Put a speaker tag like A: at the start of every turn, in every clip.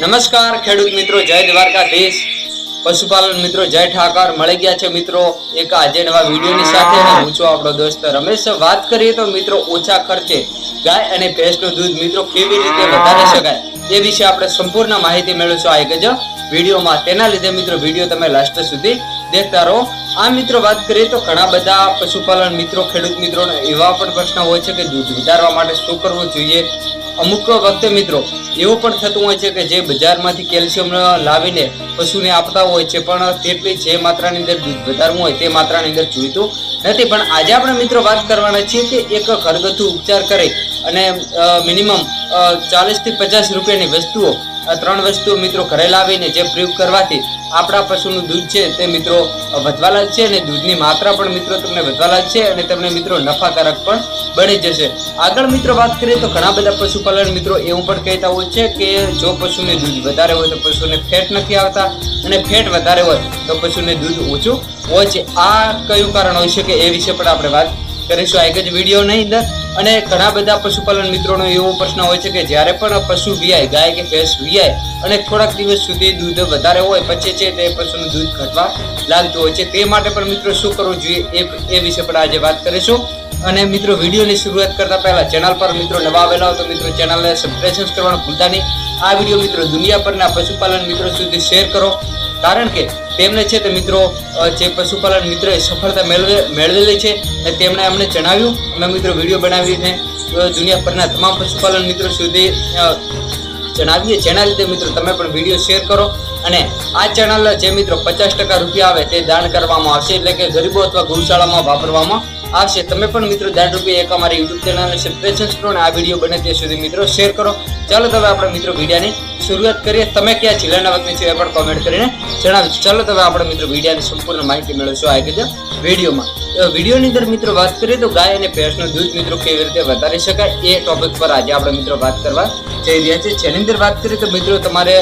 A: નમસ્કાર, ખેડૂત મિત્રો, જય દ્વારકાધીશ. પશુપાલન મિત્રો, જય ઠાકર. મળી ગયા છે મિત્રો એક આજે નવા વિડીયોની સાથે અને હું છું આપણો દોસ્ત રમેશ. વાત કરીએ તો મિત્રો ઓછા ખર્ચે ગાય અને ભેંસનું દૂધ મિત્રો કેવી રીતે વધારી શકાય એ વિશે આપણે સંપૂર્ણ માહિતી મેળવશું આ એક જ વિડીયોમાં. તેના લીધે મિત્રો વીડિયો તમે લાસ્ટ સુધી દેખતા રહો. આ મિત્રો વાત કરીએ તો ઘણા બધા પશુપાલન મિત્રો, ખેડૂત મિત્રોને એવા પણ પ્રશ્ન હોય છે કે દૂધ વધારવા માટે શું કરવું જોઈએ? અમુક વખતે મિત્રો, એવું પણ થતું હોય છે કે જે બજારમાંથી કેલ્શિયમ લાવીને પશુને આપતા હોય છે, પણ તેટલી જે માત્રાની અંદર દૂધ વધારવું હોય તે માત્રાની અંદર જોઈતું નથી. પણ આજે આપણે મિત્રો વાત કરવાના છીએ કે એક ઘરગથ્થુ ઉપચાર કરી અને મિનિમમ ચાલીસથી પચાસ રૂપિયાની વસ્તુઓ ત્રણ વસ્તુઓ મિત્રો ઘરે લાવીને જે પ્રયોગ કરવાથી આપણા પશુનું દૂધ છે તે મિત્રો વધવા લાગશે અને દૂધની માત્રા પણ મિત્રો તમને વધવા લાગશે અને તમને મિત્રો નફાકારક પણ બની જશે. આગળ મિત્રો વાત કરીએ તો ઘણા બધા પશુપાલન મિત્રો એવું પણ કહેતા હોય છે કે જો પશુને દૂધ વધારે હોય તો પશુને ફેટ નથી આવતા અને ફેટ વધારે હોય તો પશુને દૂધ ઓછું હોય છે. આ કયું કારણ હોય છે કે એ વિશે પણ આપણે વાત કરીશું. આ એક જ વિડીયોની અંદર અને ઘણા બધા પશુપાલન મિત્રોનો એવો પ્રશ્ન હોય છે કે જ્યારે પણ પશુ વિયાય, ગાય કે ભેંસ વિયાય અને થોડાક દિવસ સુધી દૂધ વધારે હોય, પછી છે તે પશુનું દૂધ ઘટવા લાગતું હોય છે. તે માટે પણ મિત્રો શું કરવું જોઈએ એ એ વિશે પણ આજે વાત કરીશું. અને મિત્રો, વિડીયોની શરૂઆત કરતા પહેલા ચેનલ પર મિત્રો નવા આવેલા હોય તો મિત્રો ચેનલને સબસ્ક્રાઈબ કરવાનું ભૂલતા નહીં. આ વીડિયો મિત્રો દુનિયા પરના પશુપાલન મિત્રો સુધી શેર કરો. કારણ કે તેમને છે તે મિત્રો જે પશુપાલન મિત્રોએ સફળતા મેળવે મેળવેલી છે અને તેમણે અમને જણાવ્યું. અમે મિત્રો વીડિયો બનાવીને અ, દુનિયા પરના તમામ પશુપાલન મિત્રો સુધી જણાવીએ. જેના લીધે મિત્રો તમે પણ વીડિયો શેર કરો અને આ ચેનલ જે મિત્રો પચાસ ટકા રૂપિયા આવે તે દાન કરવામાં આવશે. એટલે કે ગરીબો અથવા ગૌશાળામાં વાપરવામાં આવશે. તમે પણ મિત્રો દાઢ રૂપિયા એક અમારી યુટ્યુબ ચેનલને સબસ્ક્રાઇબ કરો અને આ વીડિયો બને ત્યાં સુધી મિત્રો શેર કરો. ચાલો તમે આપણે મિત્રો વિડીયાની શરૂઆત કરીએ. તમે ક્યાં જિલ્લાના વતની છો એ પણ કોમેન્ટ કરીને જણાવજો ચાલો તમે આપણે મિત્રો વિડીયાની સંપૂર્ણ માહિતી મેળવશું આ રીતે વિડીયોમાં વિડીયોની અંદર મિત્રો વાત કરીએ તો ગાય અને ભેંસનું દૂધ મિત્રો કેવી રીતે વધારી શકાય એ ટોપિક પર આજે આપણે મિત્રો વાત કરવા જઈ રહ્યા છીએ. જેની અંદર વાત કરીએ તો મિત્રો તમારે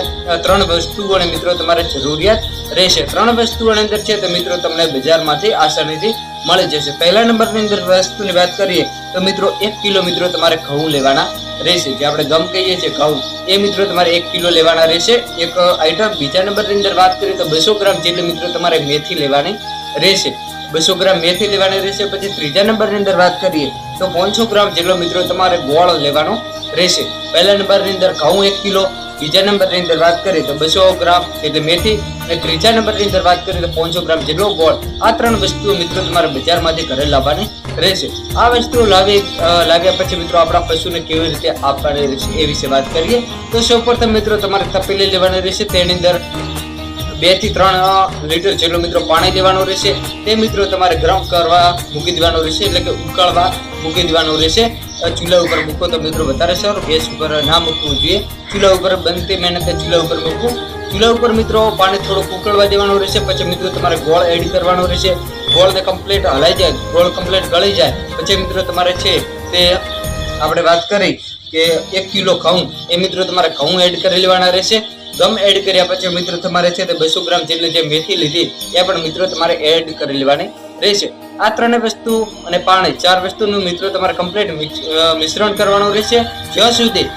A: ત્રણ ત્રણ વસ્તુઓને મિત્રો તમારે જરૂરિયાત રહેશે. ત્રણ વસ્તુઓની અંદર છે તો મિત્રો તમને બજારમાંથી આસાનીથી મળી જશે. પહેલા નંબરની અંદર વસ્તુની વાત કરીએ, તો મિત્રો એક કિલો મિત્રો તમારે ઘઉં લેવાના રહેશે. જે આપણે ગમ કહીએ છીએ ઘઉં, એ મિત્રો તમારે એક કિલો લેવાના રહેશે. એક આઈટમ બીજા નંબરની અંદર વાત કરીએ તો બસો ગ્રામ જેટલી મિત્રો તમારે મેથી લેવાની રહેશે. બસો ગ્રામ મેથી લેવાની રહેશે, પછી ત્રીજા નંબરની અંદર વાત કરીએ, તો પાંચસો ગ્રામ જેટલો મિત્રો તમારે ગોળ લેવાનો રહેશે. પહેલા નંબરની અંદર ઘઉં એક કિલો, બીજા નંબરની અંદર વાત કરીએ તો બસો ગ્રામ એટલે મેથી અને ત્રીજા નંબરની અંદર વાત કરીએ તો પાંચસો ગ્રામ જેટલો ગોળ, આ ત્રણ વસ્તુઓ મિત્રો તમારે બજારમાંથી ઘરે લાવવાની રહેશે. આ વસ્તુઓ લાવી લાવ્યા પછી મિત્રો આપણા પશુને કેવી રીતે આપવાની રહેશે એ વિશે વાત કરીએ. તો સૌપ્રથમ મિત્રો તમારે તપેલી લેવાની રહેશે, તેની અંદર બેથી ત્રણ લીટર જેટલું મિત્રો પાણી દેવાનું રહેશે. તે મિત્રો તમારે ગરમ કરવા મૂકી દેવાનું રહેશે, એટલે કે ઉકાળવા મૂકી દેવાનું રહેશે. ચૂલા ઉપર મૂકો તો મિત્રો વધારે સારું, ગેસ ઉપર ના મૂકવું જોઈએ. ચૂલા ઉપર બનતી મહેનતે ચૂલા ઉપર મૂકવું ચૂલા ઉપર મિત્રો પાણી થોડું ઉકળવા દેવાનું રહેશે. પછી મિત્રો તમારે ગોળ એડ કરવાનો રહેશે. ગોળને કમ્પ્લીટ હલાઈ જાય, ગોળ કમ્પ્લીટ ગળી જાય. પછી મિત્રો તમારે છે તે આપણે વાત કરી કે એક કિલો ઘઉં, એ મિત્રો તમારે ઘઉં એડ કરી લેવાના રહેશે. ગમ એડ કર્યા પછી મિત્રો તમારે છે તે બસો ગ્રામ જેટલી જે મેથી લીધી, એ પણ મિત્રો તમારે એડ કરી લેવાની રહેશે. આ ત્રણેય વસ્તુ અને પાણી, ચાર વસ્તુનું મિત્રો તમારે કમ્પ્લીટ મિશ્રણ કરવાનું રહેશે. જ્યાં સુધી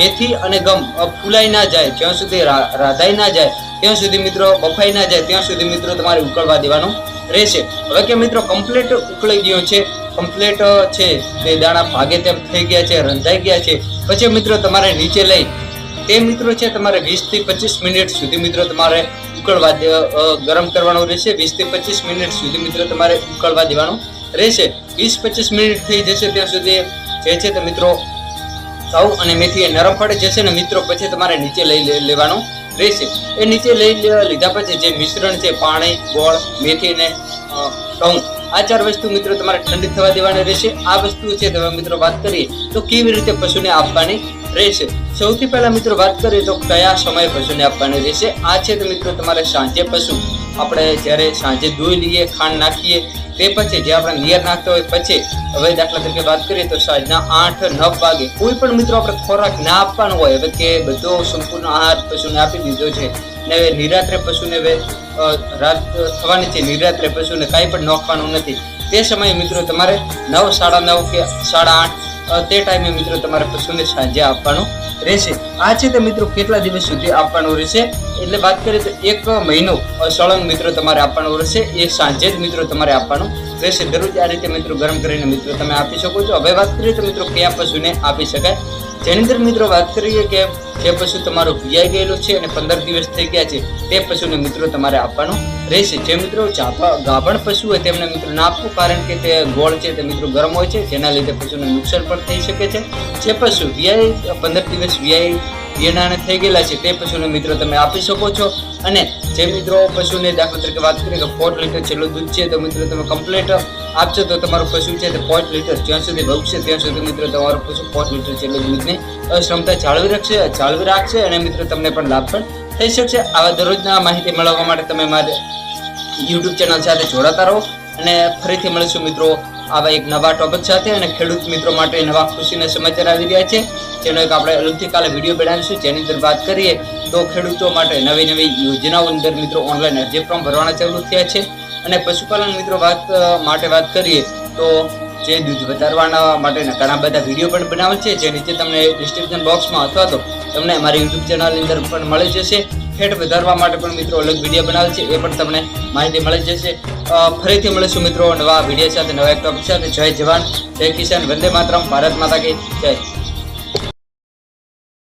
A: મેથી અને ગમ ફૂલાઈ ના જાય, જ્યાં સુધી રાધાઈ ના જાય, ત્યાં સુધી મિત્રો બફાઈ ના જાય, ત્યાં સુધી મિત્રો તમારે ઉકળવા દેવાનું રહેશે. હવે કે મિત્રો કમ્પ્લીટ ઉકળી ગયો છે કમ્પ્લીટ છે તે દાણા ભાગે તેમ થઈ ગયા છે, રંધાઈ ગયા છે. પછી મિત્રો તમારે નીચે લઈ, તે મિત્રો છે તમારે વીસથી પચીસ મિનિટ સુધી મિત્રો તમારે ઉકળવા ગરમ કરવાનું રહેશે. વીસથી પચીસ મિનિટ સુધી મિત્રો તમારે ઉકળવા દેવાનું રહેશે. વીસ પચીસ મિનિટ થઈ જશે ત્યાં સુધી જે છે તે મિત્રો ઘઉં અને મેથી એ નરમ પડી જશે ને મિત્રો પછી તમારે નીચે લઈ લેવાનું રહેશે. એ નીચે લઈ લેવા લીધા પછી જે મિશ્રણ છે, પાણી, ગોળ મેથી અને ઘઉં આ ચાર વસ્તુ મિત્રો તમારે ઠંડી થવા દેવાની રહેશે. આ વસ્તુ છે તમે મિત્રો વાત કરીએ તો કેવી રીતે પશુને આપવાની રહેશે. સૌથી પહેલા મિત્રો વાત કરીએ તો કયા સમયે પશુને આપવાની રહેશે. આ છે તો મિત્રો તમારે સાંજે પશુ. આપણે જ્યારે સાંજે ધોઈ લઈએ, ખાંડ નાખીએ, તે પછી જે આપણે નિયર નાખતા હોય પછી હવે દાખલા તરીકે વાત કરીએ તો સાંજના આઠ, નવ વાગે કોઈ પણ મિત્રો આપણે ખોરાક ના આપવાનો હોય, હવે કે બધો સંપૂર્ણ આહાર પશુને આપી દીધો છે. ને નિરાત્રે પશુને રાત થવાની છે, નિરાત્રે પશુને કાંઈ પણ નોખવાનું નથી. તે સમયે મિત્રો તમારે નવ, સાડા નવ કે સાડા આઠ તે ટાઈમે મિત્રો તમારે પશુને સાંજે આપવાનું રહેશે. આ છે તે મિત્રો કેટલા દિવસ સુધી આપવાનું રહેશે? એટલે વાત કરીએ તો એક મહિનો સળંગ મિત્રો તમારે આપવાનું રહેશે. એ સાંજે જ મિત્રો તમારે આપવાનું રહેશે. દરરોજ આ રીતે મિત્રો ગરમ કરીને મિત્રો તમે આપી શકો છો. હવે વાત કરીએ તો મિત્રો કયા પશુને આપી શકાય? જેની અંદર મિત્રો વાત કરીએ કે જે પશુ તમારો પિયાઈ ગયેલો છે અને પંદર દિવસ થઈ ગયા છે, તે પશુને મિત્રો તમારે આપવાનું રહેશે. જે મિત્રો ગાભણ પશુ હોય તેમને મિત્રો ના આપવું કારણ કે તે ગોળ છે, તે મિત્રો ગરમ હોય છે, જેના લીધે પશુને નુકસાન પણ થઈ શકે છે. જે પશુ વ્યાય પંદર દિવસ વ્યાય વિયાણાને થઈ ગયેલા છે, તે પશુને મિત્રો તમે આપી શકો છો. અને જે મિત્રો પશુને દાખલા તરીકે વાત કરીએ કે પોટ લીટર છેલ્લું દૂધ છે, તો મિત્રો તમે કમ્પ્લેટ આપશો તો તમારું પશુ છે તે પોટ લીટર જ્યાં સુધી ભગશે ત્યાં સુધી મિત્રો તમારું પશુ પોટ લીટર છેલ્લું દૂધની ક્ષમતા જાળવી રાખશે જાળવી રાખશે અને મિત્રો તમને પણ લાભ પણ થઈ શકશે. આવા દરરોજના માહિતી મેળવવા માટે તમે મારે યુટ્યુબ ચેનલ સાથે જોડાતા રહો અને ફરીથી મળીશું મિત્રો આવા એક નવા ટોપિક સાથે અને ખેડૂત મિત્રો માટે નવા ખુશીના સમાચાર આવી રહ્યા છે. જેનો એક આપણે અલગથી કાલે વીડિયો બનાવીશું. જેની અંદર વાત કરીએ તો ખેડૂતો માટે નવી નવી યોજનાઓ અંદર મિત્રો ઓનલાઈન અરજી ફોર્મ ભરવાના ચાલુ થયા છે. અને પશુપાલન મિત્રો વાત માટે વાત કરીએ તો જે દૂધ વધારવાના માટેના ઘણા બધા વીડિયો પણ બનાવેલ છે. જે નીચે તમને ડિસ્ક્રિપ્શન બોક્સમાં અથવા તો તમને અમારી યુટ્યુબ ચેનલની અંદર પણ મળી જશે. ફેટ વધારવા માટે પણ મિત્રો અલગ વીડિયો બનાવેલ છે. એ પણ તમને માહિતી મળી જશે. ફરીથી મળીશું મિત્રો નવા વીડિયો સાથે, નવા એક ટોપિક સાથે. જય જવાન, જય કિસાન, વંદે માતરમ. ભારત માતા કે જય.